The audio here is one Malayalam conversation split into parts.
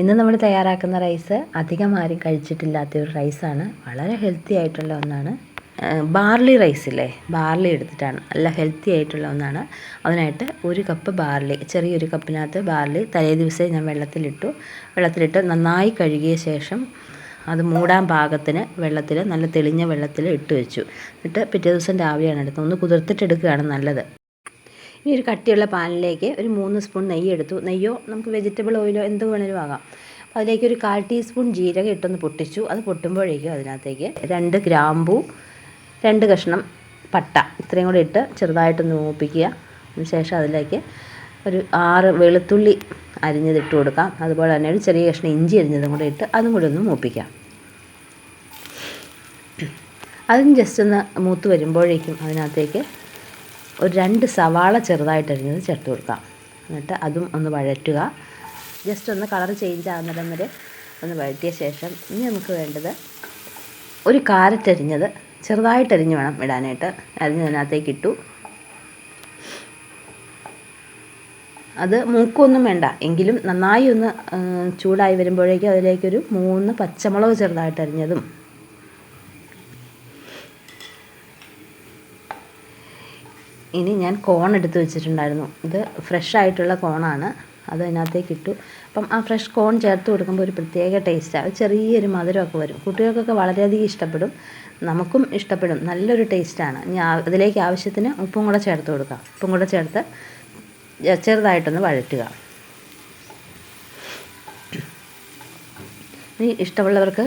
ഇന്ന് നമ്മൾ തയ്യാറാക്കുന്ന റൈസ് അധികം ആരും കഴിച്ചിട്ടില്ലാത്ത ഒരു റൈസാണ് വളരെ ഹെൽത്തി ആയിട്ടുള്ള ഒന്നാണ്. ബാർലി റൈസ് ഇല്ലേ? ബാർലി എടുത്തിട്ടാണ്. നല്ല ഹെൽത്തി ആയിട്ടുള്ള ഒന്നാണ്. അതിനായിട്ട് ഒരു കപ്പ് ബാർലി ചെറിയൊരു കപ്പിനകത്ത് ബാർലി തലേ ദിവസം ഞാൻ വെള്ളത്തിലിട്ടു. വെള്ളത്തിലിട്ട് നന്നായി കഴുകിയ ശേഷം അത് മൂടാൻ പാകത്തിന് വെള്ളത്തിൽ നല്ല തെളിഞ്ഞ വെള്ളത്തിൽ ഇട്ട് വെച്ചു. എന്നിട്ട് പിറ്റേ ദിവസം രാവിലെയാണ് എടുത്തത്. ഒന്ന് കുതിർത്തിട്ടെടുക്കുകയാണ് നല്ലത്. ഇനി ഒരു കട്ടിയുള്ള പാനിലേക്ക് ഒരു മൂന്ന് സ്പൂൺ നെയ്യ് എടുത്തു. നെയ്യോ നമുക്ക് വെജിറ്റബിൾ ഓയിലോ എന്ത് വേണേലും ആകാം. അപ്പോൾ അതിലേക്ക് ഒരു കാൽ ടീസ്പൂൺ ജീരകം ഇട്ടൊന്ന് പൊട്ടിച്ചു. അത് പൊട്ടുമ്പോഴേക്കും അതിനകത്തേക്ക് രണ്ട് ഗ്രാമ്പൂ രണ്ട് കഷ്ണം പട്ട ഇത്രയും കൂടി ഇട്ട് ചെറുതായിട്ടൊന്ന് മൂപ്പിക്കുക. അതിനുശേഷം അതിലേക്ക് ഒരു ആറ് വെളുത്തുള്ളി അരിഞ്ഞത് ഇട്ട് കൊടുക്കാം. അതുപോലെ തന്നെ ഒരു ചെറിയ കഷ്ണം ഇഞ്ചി അരിഞ്ഞതും കൂടെ ഇട്ട് അതും കൂടി ഒന്ന് മൂപ്പിക്കാം. അതും ജസ്റ്റ് ഒന്ന് മൂത്ത് വരുമ്പോഴേക്കും അതിനകത്തേക്ക് ഒരു രണ്ട് സവാള ചെറുതായിട്ട് അരിഞ്ഞത് ചേർത്ത് കൊടുക്കാം. എന്നിട്ട് അതും ഒന്ന് വഴറ്റുക. ജസ്റ്റ് ഒന്ന് കളർ ചേഞ്ച് ആകുന്നിടം വരെ ഒന്ന് വഴറ്റിയ ശേഷം ഇനി നമുക്ക് വേണ്ടത് ഒരു കാരറ്റ് അരിഞ്ഞത് ചെറുതായിട്ട് അരിഞ്ഞ് വേണം ഇടാനായിട്ട്. അരിഞ്ഞതിനകത്തേക്ക് ഇട്ടു. അത് മൂക്കൊന്നും വേണ്ട. എങ്കിലും നന്നായി ഒന്ന് ചൂടായി വരുമ്പോഴേക്കും അതിലേക്കൊരു മൂന്ന് പച്ചമുളക് ചെറുതായിട്ട് അരിഞ്ഞതും ഇനി ഞാൻ കോൺ എടുത്ത് വെച്ചിട്ടുണ്ടായിരുന്നു. ഇത് ഫ്രഷ് ആയിട്ടുള്ള കോണാണ് അത് അതിനകത്തേക്ക് ഇട്ടു. അപ്പം ആ ഫ്രഷ് കോൺ ചേർത്ത് കൊടുക്കുമ്പോൾ ഒരു പ്രത്യേക ടേസ്റ്റാണ് ചെറിയൊരു മധുരമൊക്കെ വരും. കുട്ടികൾക്കൊക്കെ വളരെയധികം ഇഷ്ടപ്പെടും. നമുക്കും ഇഷ്ടപ്പെടും. നല്ലൊരു ടേസ്റ്റാണ് ഇനി അതിലേക്ക് ആവശ്യത്തിന് ഉപ്പും കൂടെ ചേർത്ത് കൊടുക്കാം. ഉപ്പും കൂടെ ചേർത്ത് ചെറുതായിട്ടൊന്ന് വഴറ്റുക. ഇനി ഇഷ്ടമുള്ളവർക്ക്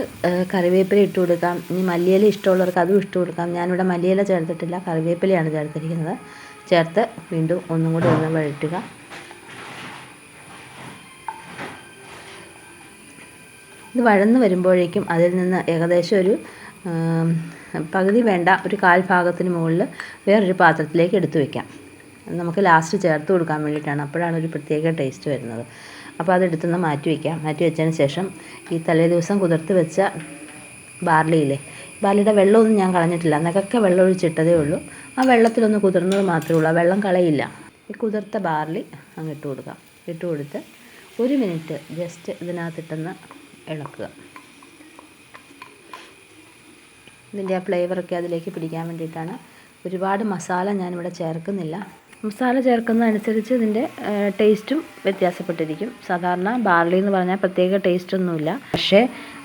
കറിവേപ്പില ഇട്ട് കൊടുക്കാം. ഇനി മല്ലിയില ഇഷ്ടമുള്ളവർക്ക് അതും ഇട്ട് കൊടുക്കാം. ഞാനിവിടെ മല്ലിയില ചേർത്തിട്ടില്ല കറിവേപ്പിലയാണ് ചേർത്തിരിക്കുന്നത്. ചേർത്ത് വീണ്ടും ഒന്നും കൂടി ഒന്ന് വഴറ്റുക. ഇത് വഴന്ന് വരുമ്പോഴേക്കും അതിൽ നിന്ന് ഏകദേശം ഒരു പകുതി വേണ്ട ഒരു കാൽ ഭാഗത്തിന് മുകളിൽ വേറൊരു പാത്രത്തിലേക്ക് എടുത്തു വയ്ക്കാം നമുക്ക് ലാസ്റ്റ് ചേർത്ത് കൊടുക്കാൻ വേണ്ടിയിട്ടാണ്. അപ്പോഴാണ് ഒരു പ്രത്യേക ടേസ്റ്റ് വരുന്നത്. അപ്പോൾ അതെടുത്തുനിന്ന് മാറ്റി വയ്ക്കാം. മാറ്റി വെച്ചതിന് ശേഷം ഈ തലേ ദിവസം കുതിർത്ത് വെച്ച ബാർലിയില്ലേ ബാർലിയുടെ വെള്ളമൊന്നും ഞാൻ കളഞ്ഞിട്ടില്ല. അന്നൊക്കെ വെള്ളം ഒഴിച്ചിട്ടതേ ഉള്ളൂ. ആ വെള്ളത്തിലൊന്ന് കുതിർന്നത് മാത്രമേ ഉള്ളൂ. വെള്ളം കളയില്ല. ഈ കുതിർത്ത ബാർലി അങ്ങ് ഇട്ട് കൊടുക്കാം. ഇട്ട് കൊടുത്ത് ഒരു മിനിറ്റ് ജസ്റ്റ് ഇതിനകത്തിട്ടൊന്ന് ഇളക്കുക. ഇതിന്റെ ആ ഫ്ലേവറൊക്കെ അതിലേക്ക് പിടിക്കാൻ വേണ്ടിയിട്ടാണ്. ഒരുപാട് മസാല ഞാനിവിടെ ചേർക്കുന്നില്ല. മസാല ചേർക്കുന്നതനുസരിച്ച് ഇതിന്റെ ടേസ്റ്റും വ്യത്യാസപ്പെട്ടിരിക്കും. സാധാരണ ബാർലി എന്ന് പറഞ്ഞാൽ പ്രത്യേക ടേസ്റ്റ് ഒന്നുമില്ല. പക്ഷേ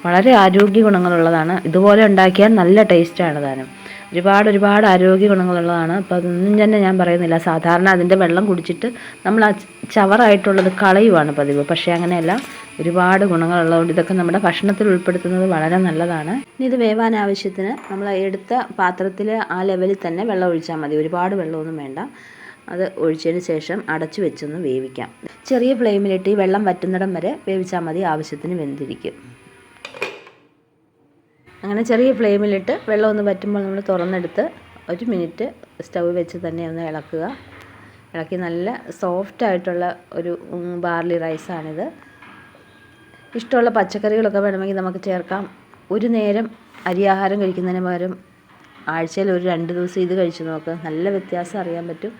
വളരെ ആരോഗ്യ ഗുണങ്ങളുള്ളതാണ്. ഇതുപോലെ ഉണ്ടാക്കിയാൽ നല്ല ടേസ്റ്റാണ് താനും. ഒരുപാട് ഒരുപാട് ആരോഗ്യ ഗുണങ്ങളുള്ളതാണ്. അപ്പോൾ അതൊന്നും തന്നെ ഞാൻ പറയുന്നില്ല. സാധാരണ അതിന്റെ വെള്ളം കുടിച്ചിട്ട് നമ്മൾ ആ ചവറായിട്ടുള്ളത് കളയുവാണ് പതിവ്. പക്ഷേ അങ്ങനെയല്ല. ഒരുപാട് ഗുണങ്ങളുള്ളതുകൊണ്ട് ഇതൊക്കെ നമ്മുടെ ഭക്ഷണത്തിൽ ഉൾപ്പെടുത്തുന്നത് വളരെ നല്ലതാണ്. ഇനി ഇത് വേവാൻ ആവശ്യത്തിന് നമ്മൾ എടുത്ത പാത്രത്തിൽ ആ ലെവലിൽ തന്നെ വെള്ളം ഒഴിച്ചാൽ മതി. ഒരുപാട് വെള്ളമൊന്നും വേണ്ട. അത് ഒഴിച്ചതിന് ശേഷം അടച്ചു വെച്ചൊന്ന് വേവിക്കാം. ചെറിയ ഫ്ലെയിമിലിട്ട് ഈ വെള്ളം വറ്റുന്നിടം വരെ വേവിച്ചാൽ മതി ആവശ്യത്തിന് വെന്തിരിക്കും. അങ്ങനെ ചെറിയ ഫ്ലെയിമിലിട്ട് വെള്ളം ഒന്ന് വറ്റുമ്പോൾ നമ്മൾ തുറന്നെടുത്ത് ഒരു മിനിറ്റ് സ്റ്റൗ വെച്ച് തന്നെ ഒന്ന് ഇളക്കുക. ഇളക്കി നല്ല സോഫ്റ്റ് ആയിട്ടുള്ള ഒരു ബാർലി റൈസാണിത്. ഇഷ്ടമുള്ള പച്ചക്കറികളൊക്കെ വേണമെങ്കിൽ നമുക്ക് ചേർക്കാം. ഒരു നേരം അരിയാഹാരം കഴിക്കുന്നതിന് പകരം ആഴ്ചയിൽ ഒരു രണ്ട് ദിവസം ഇത് കഴിച്ചു നോക്കുക നല്ല വ്യത്യാസം അറിയാൻ പറ്റും.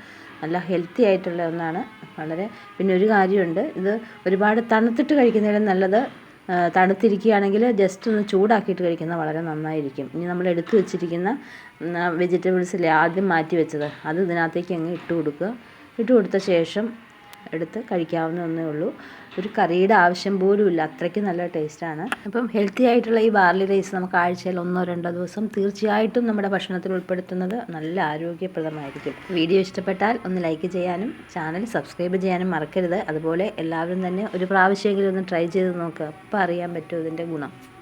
നല്ല ഹെൽത്തി ആയിട്ടുള്ള ഒന്നാണ്. വളരെ പിന്നെ ഒരു കാര്യമുണ്ട്. ഇത് ഒരുപാട് തണുത്തിട്ട് കഴിക്കുന്നതിലും നല്ലത് തണുത്തിരിക്കുകയാണെങ്കിൽ ജസ്റ്റ് ഒന്ന് ചൂടാക്കിയിട്ട് കഴിക്കുന്നത് വളരെ നന്നായിരിക്കും. ഇനി നമ്മൾ എടുത്തു വെച്ചിരിക്കുന്ന വെജിറ്റബിൾസിലെ ആദ്യം മാറ്റി വെച്ചത്. അത് ഇതിനകത്തേക്ക് അങ്ങ് ഇട്ട് കൊടുക്കുക. ഇട്ട് കൊടുത്ത ശേഷം എടുത്ത് കഴിക്കാവുന്ന ഒന്നേ ഉള്ളൂ. ഒരു കറിയുടെ ആവശ്യം പോലും ഇല്ല. അത്രയ്ക്ക് നല്ല ടേസ്റ്റാണ്. അപ്പം ഹെൽത്തി ആയിട്ടുള്ള ഈ ബാർലി റൈസ് നമുക്ക് ആഴ്ചയിൽ ഒന്നോ രണ്ടോ ദിവസം തീർച്ചയായിട്ടും നമ്മുടെ ഭക്ഷണത്തിൽ ഉൾപ്പെടുത്തുന്നത് നല്ല ആരോഗ്യപ്രദമായിരിക്കും. വീഡിയോ ഇഷ്ടപ്പെട്ടാൽ ഒന്ന് ലൈക്ക് ചെയ്യാനും ചാനൽ സബ്സ്ക്രൈബ് ചെയ്യാനും മറക്കരുത്. അതുപോലെ എല്ലാവരും തന്നെ ഒരു പ്രാവശ്യമെങ്കിലും ഒന്ന് ട്രൈ ചെയ്ത് നോക്കുക അപ്പം അറിയാൻ പറ്റും ഇതിന്റെ ഗുണം.